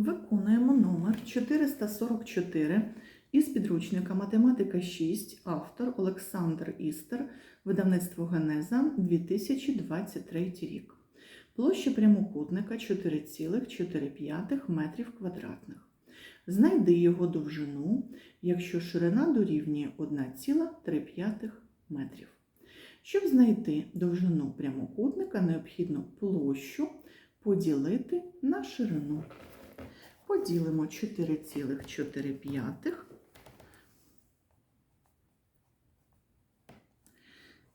Виконуємо номер 444 із підручника Математика 6, автор Олександр Істер, видавництво Генеза 2023 рік. Площа прямокутника 4,4 метрів квадратних. Знайди його довжину, якщо ширина дорівнює 1,3 метрів. Щоб знайти довжину прямокутника, необхідно площу поділити на ширину. Поділимо 4,4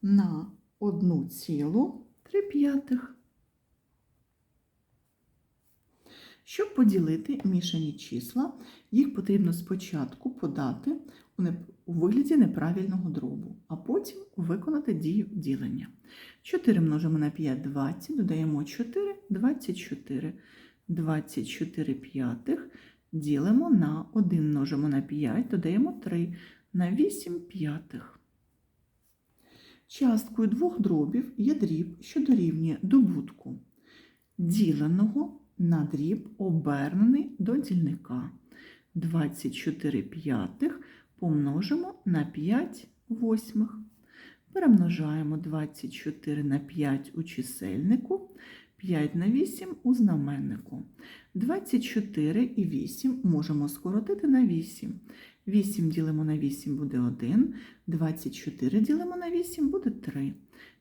на 1,3. Щоб поділити мішані числа, їх потрібно спочатку подати у вигляді неправильного дробу, а потім виконати дію ділення. 4 множимо на 5 – 20, додаємо 4 – 24. 24 п'ятих ділимо на 1 множимо на 5, додаємо 3 на 8 п'ятих. Часткою двох дробів є дріб, що дорівнює добутку діленого на дріб, обернений до дільника. 24 п'ятих помножимо на 5 восьмих. Перемножаємо 24 на 5 у чисельнику, 5 на 8 у знаменнику. 24 і 8 можемо скоротити на 8. 8 ділимо на 8 буде 1, 24 ділимо на 8 буде 3.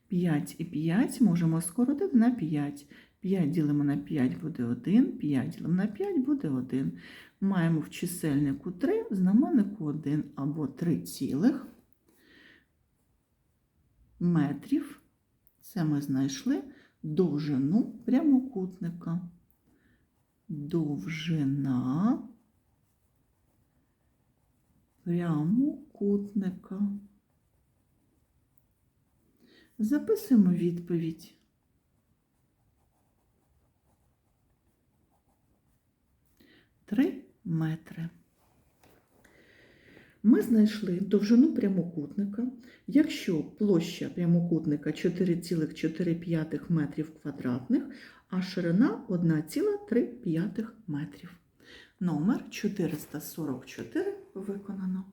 5 і 5 можемо скоротити на 5. 5 ділимо на 5 буде 1, 5 ділимо на 5 буде 1. Маємо в чисельнику 3, в знаменнику 1 або 3 цілих метрів. Це ми знайшли довжину прямокутника. Довжина прямокутника. Записуємо відповідь. Три метри. Ми знайшли довжину прямокутника, якщо площа прямокутника 4,4 метрів квадратних, а ширина 1,3 метрів. Номер 444 виконано.